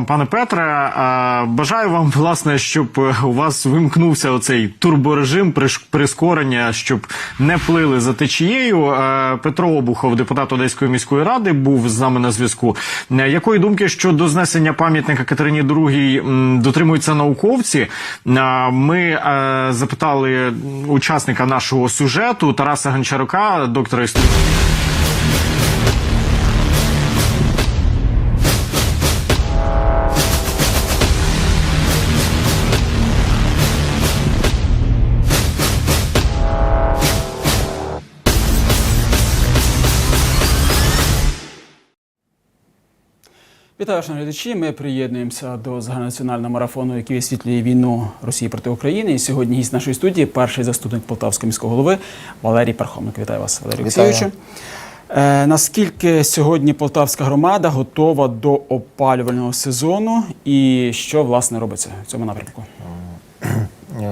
вам, пане Петре. Бажаю вам, власне, щоб е, у вас вимкнувся оцей турборежим прискорення, щоб не плили за течією. Е, Петро Обухов, депутат Одеської міської ради, був з нами на зв'язку. Е, Якої думки щодо знесення пам'ятника Катерині II дотримуються науковці? Ми запитали учасника нашого сюжету Тараса Гончарука, доктора історії. Вітаю, шановні глядачі. Ми приєднуємося до загальнонаціонального марафону, який висвітлює війну Росії проти України. І сьогодні гість нашої студії, перший заступник Полтавського міського голови Валерій Пархомик. Вітаю вас, Валерій Вітаю. Олексійовичу. Е, наскільки сьогодні полтавська громада готова до опалювального сезону, і що власне робиться в цьому напрямку?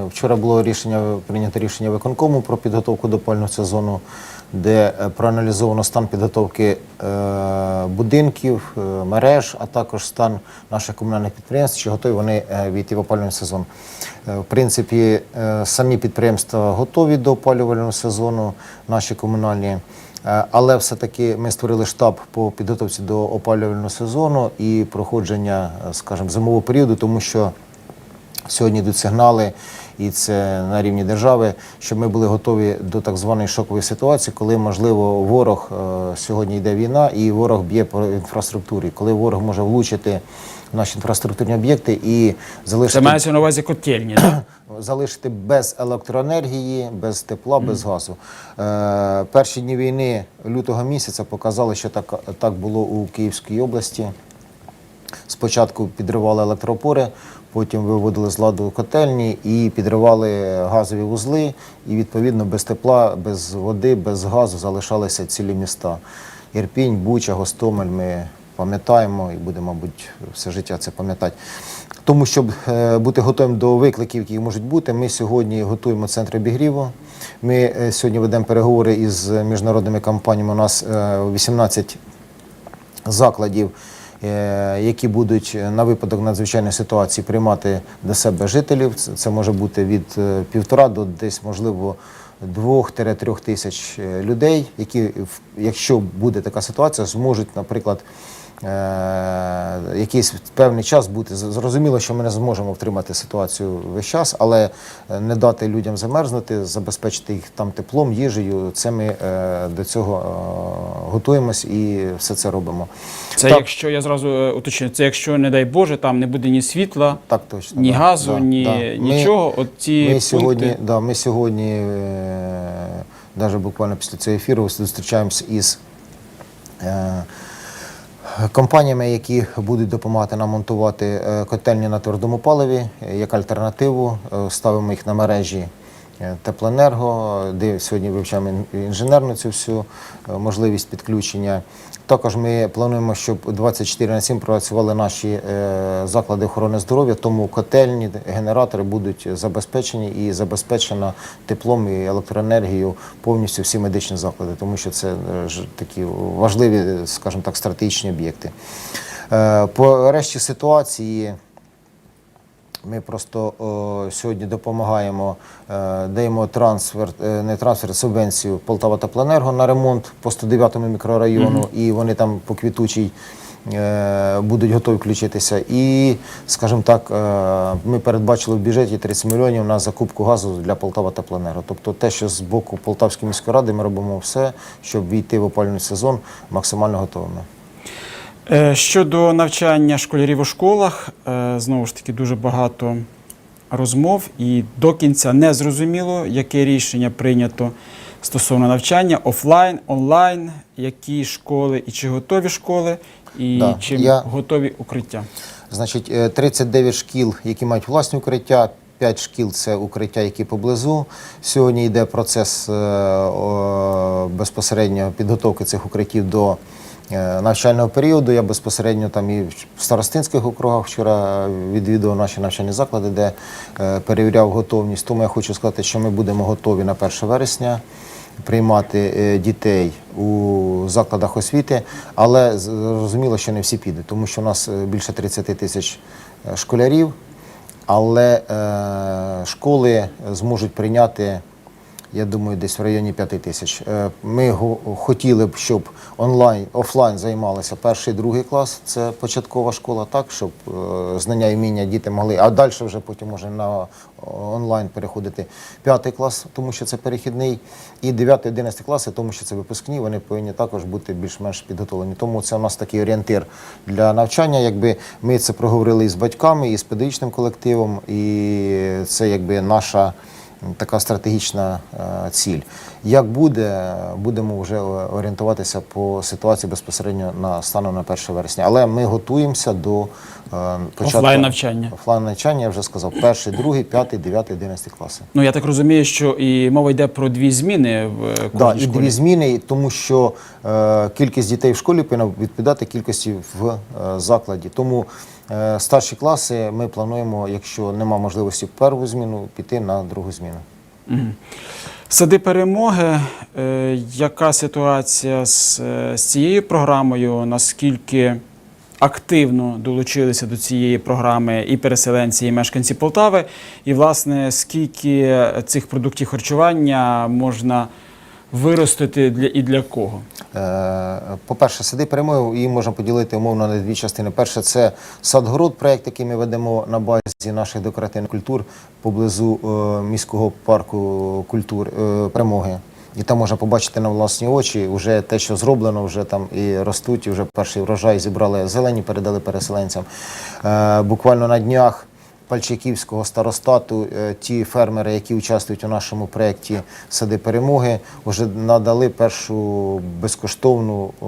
Вчора було рішення прийнято рішення виконкому про підготовку до опалювального сезону, де е, проаналізовано стан підготовки е, будинків, е, мереж, а також стан наших комунальних підприємств, чи готові вони війти в опалювальний сезон. В принципі, самі підприємства готові до опалювального сезону, наші комунальні. Але все-таки ми створили штаб по підготовці до опалювального сезону і проходження, скажімо, зимового періоду, тому що Сьогодні йдуть сигнали, і це на рівні держави, щоб ми були готові до так званої шокової ситуації, коли можливо ворог е, сьогодні йде війна, і ворог б'є по інфраструктурі, коли ворог може влучити в наші інфраструктурні об'єкти і Це залишити мається на увазі котельні. так? залишити без електроенергії, без тепла, без газу. Е, перші дні війни лютого місяця показали, що так, так було у Київській області. Спочатку підривали електроопори, потім виводили з ладу котельні і підривали газові вузли. І відповідно без тепла, без води, без газу залишалися цілі міста. Ірпінь, Буча, Гостомель. Ми пам'ятаємо і будемо, мабуть, все життя це пам'ятати. Тому, щоб е, бути готовим до викликів, які можуть бути, ми сьогодні готуємо центр обігріву. Ми е, сьогодні ведемо переговори із міжнародними компаніями. У нас е, 18 закладів, е, які будуть на випадок надзвичайної ситуації приймати до себе жителів. Це, може бути від е, півтора до десь, можливо, двох-трьох тисяч е, людей, які, якщо буде така ситуація, зможуть, наприклад, е, якийсь певний час бути. Зрозуміло, що ми не зможемо втримати ситуацію весь час, але е, не дати людям замерзнути, забезпечити їх там теплом, їжею. Це ми е, до цього е, готуємось і все це робимо. Це Так. якщо я зразу е, уточню, це якщо, не дай Боже, там не буде ні світла, Так точно. ні да, газу, да, ні да. Ми- нічого. От ці Ми пункти... сьогодні, да, ми сьогодні, е, навіть буквально після цього ефіру, зустрічаємося із е, компаніями, які будуть допомагати нам монтувати е, котельні на твердому паливі е, як альтернативу. Е, Ставимо їх на мережі теплоенерго, де сьогодні вивчаємо інженерну цю всю можливість підключення. Також ми плануємо, щоб 24 на 7 працювали наші е, заклади охорони здоров'я, тому котельні, генератори будуть забезпечені і забезпечено теплом і електроенергією повністю всі медичні заклади, тому що це е, такі важливі, скажімо так, стратегічні об'єкти. Е, По решті ситуації. Ми просто о, сьогодні допомагаємо, е, даємо трансфер, е, не трансфер, субвенцію Полтава Теплоенерго на ремонт по 109 мікрорайону, і вони там по квітучій е, будуть готові включитися. І, скажімо так, е, ми передбачили в бюджеті 30 мільйонів на закупку газу для Полтава Теплоенерго. Тобто те, що з боку Полтавської міської ради, ми робимо все, щоб війти в опалювальний сезон максимально готовими. Е, Щодо навчання школярів у школах, е, знову ж таки, дуже багато розмов, і до кінця не зрозуміло, яке рішення прийнято стосовно навчання офлайн, онлайн, які школи і чи готові школи, і Да, чим я- готові укриття. Значить, е, 39 шкіл, які мають власні укриття, 5 шкіл це укриття, які поблизу. Сьогодні йде процес е, безпосередньо підготовки цих укриттів до е, навчального періоду. Я безпосередньо там і в старостинських округах вчора відвідував наші навчальні заклади, де е, перевіряв готовність. Тому я хочу сказати, що ми будемо готові на 1 вересня. приймати е, дітей у закладах освіти, але зрозуміло, що не всі підуть, тому що у нас е, більше 30 тисяч е, школярів, але е, школи зможуть прийняти я думаю, десь в районі 5 тисяч. Е, Ми хотіли б, щоб онлайн, офлайн займалися перший, другий клас, це початкова школа, так, щоб е, знання і вміння діти могли, а далі вже потім може на онлайн переходити п'ятий клас, тому що це перехідний, і 9-11 класи, тому що це випускні, вони повинні також бути більш-менш підготовлені. Тому це у нас такий орієнтир для навчання. Якби ми це проговорили і з батьками, і з педагогічним колективом, і це якби наша така стратегічна е, ціль. Як буде, будемо вже орієнтуватися по ситуації безпосередньо на станом на 1 вересня. Але ми готуємося до початку Офлайн навчання. Офлайн навчання, я вже сказав, перший, другий, п'ятий, дев'ятий, одинадцятий класи. Ну я так розумію, що і мова йде про дві зміни в е, кожній Да, і школі. дві зміни, тому що е, кількість дітей в школі повинна відповідати кількості в е, закладі. Тому е, старші класи ми плануємо, якщо нема можливості в першу зміну, піти на другу зміну. Мгм. Сади перемоги. Е, яка ситуація з, е, з цією програмою? Наскільки активно долучилися до цієї програми і переселенці, і мешканці Полтави? І, власне, скільки цих продуктів харчування можна виростити для і для кого? Е, По-перше, сади перемоги її можна поділити умовно на дві частини. Перше, це садгород, проєкт, який ми ведемо на базі наших декоративних культур поблизу е, міського парку культур е, перемоги. І там можна побачити на власні очі вже те, що зроблено, вже там і ростуть, і вже перший врожай зібрали зелені, передали переселенцям. Е, Буквально на днях Пальчаківського старостату е, ті фермери, які участвують у нашому проєкті Сади перемоги, вже надали першу безкоштовну о,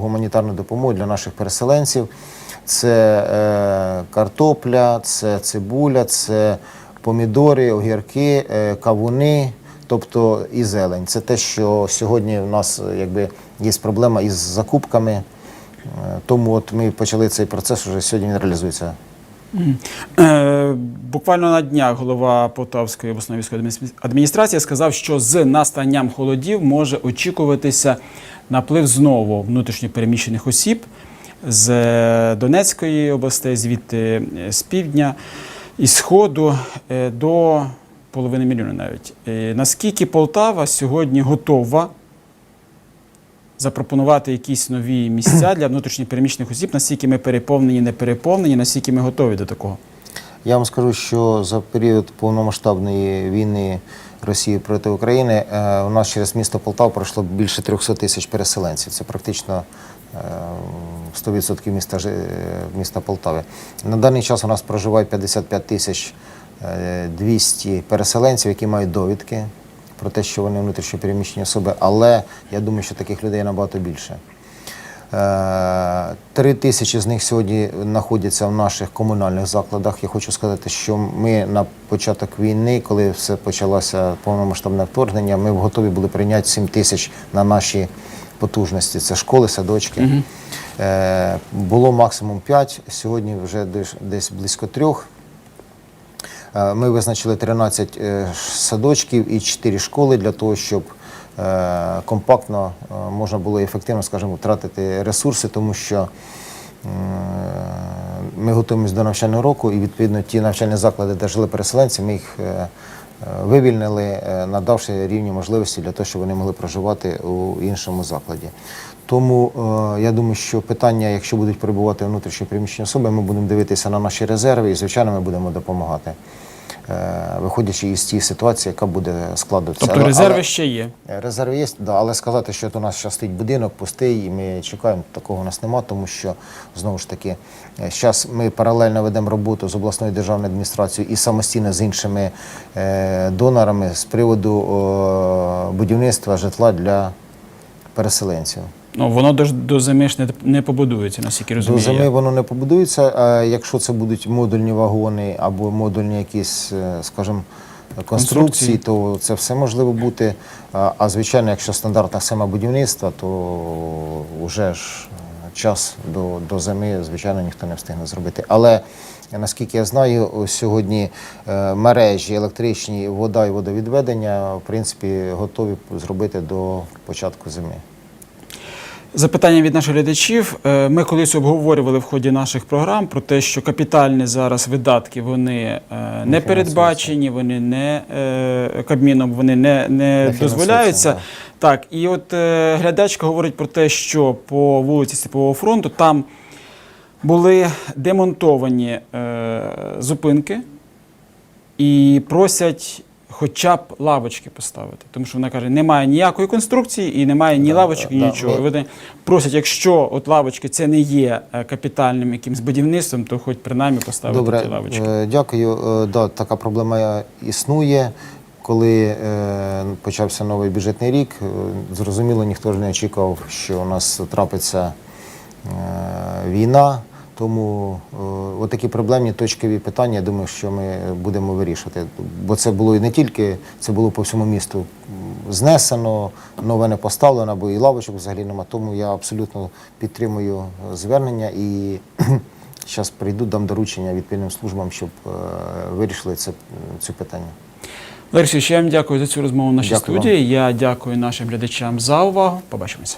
гуманітарну допомогу для наших переселенців. Це е, картопля, це цибуля, це помідори, огірки, е, кавуни. Тобто і зелень. Це те, що сьогодні в нас е, якби є проблема із закупками. Е, Тому от ми почали цей процес, вже сьогодні він реалізується. Е, Буквально на днях голова Полтавської обласної військової адміністрації сказав, що з настанням холодів може очікуватися наплив знову внутрішньопереміщених осіб з Донецької області, звідти з півдня і сходу до половини мільйона навіть. Е, Наскільки Полтава сьогодні готова запропонувати якісь нові місця для внутрішньопереміщених осіб, наскільки ми переповнені, не переповнені, наскільки ми готові до такого? Я вам скажу, що за період повномасштабної війни Росії проти України е, у нас через місто Полтава пройшло більше 300 тисяч переселенців. Це практично е, 100% міста, е, міста Полтави. На даний час у нас проживає 55 тисяч 200 переселенців, які мають довідки про те, що вони внутрішньо переміщені особи, але я думаю, що таких людей набагато більше. Е, Три тисячі з них сьогодні знаходяться в наших комунальних закладах. Я хочу сказати, що ми на початок війни, коли все почалося повномасштабне вторгнення, ми готові були прийняти 7 тисяч на наші потужності. Це школи, садочки. Е, Було максимум 5, сьогодні вже десь близько трьох. Е, Ми визначили 13 е, садочків і 4 школи для того, щоб е, компактно можна було ефективно, скажімо, втратити ресурси, тому що ми готуємося до навчального року, і відповідно ті навчальні заклади, де жили переселенці, ми їх вивільнили, е, надавши рівні можливості для того, щоб вони могли проживати у іншому закладі. Тому е, я думаю, що питання, якщо будуть перебувати внутрішні приміщення особи, ми будемо дивитися на наші резерви і, звичайно, ми будемо допомагати, е, виходячи із тієї ситуації, яка буде складатися. Тобто резерви але- ще є. Резерв є, да, але сказати, що у нас стоїть будинок пустий, і ми чекаємо, такого у нас нема, тому що знову ж таки, зараз ми паралельно ведемо роботу з обласною державною адміністрацією і самостійно з іншими е, донорами з приводу е, будівництва житла для переселенців. Ну, воно до, до зими ж не, не побудується, наскільки До зими воно не побудується. А якщо це будуть модульні вагони або модульні якісь, е, скажімо, конструкції, Конструкції. то це все можливо бути. А, а звичайно, якщо стандартна схема будівництва, то вже ж е, час до, до зими, звичайно, ніхто не встигне зробити. Але наскільки я знаю, сьогодні е, мережі електричні, вода і водовідведення, в принципі, готові зробити до початку зими. Запитання від наших глядачів. Е, Ми колись обговорювали в ході наших програм про те, що капітальні зараз видатки вони е, не передбачені, вони не е, кабміном, вони не, не, дозволяються. Так, і от глядачка говорить про те, що по вулиці Степового фронту там були демонтовані зупинки і просять хоча б лавочки поставити. Тому що вона каже, немає ніякої конструкції і немає ні Да, лавочок, ні да, нічого. І Вони просять, якщо от лавочки це не є е, капітальним якимсь будівництвом, то хоч принаймні поставити Добре, ті лавочки. е, дякую. Е, Да, така проблема існує. Коли е, почався новий бюджетний рік, е, зрозуміло, ніхто ж не очікував, що у нас трапиться е, війна. Тому е, отакі проблемні точкові питання, я думаю, що ми будемо вирішувати. Бо це було і не тільки, це було по всьому місту знесено, нове не поставлено, бо і лавочок взагалі нема. Тому я абсолютно підтримую е, звернення і зараз прийду, дам доручення відповідним службам, щоб е, вирішили це, це питання. Ларисі, ще я вам дякую за цю розмову в нашій Дякую вам. студії. Я дякую нашим глядачам за увагу. Побачимося.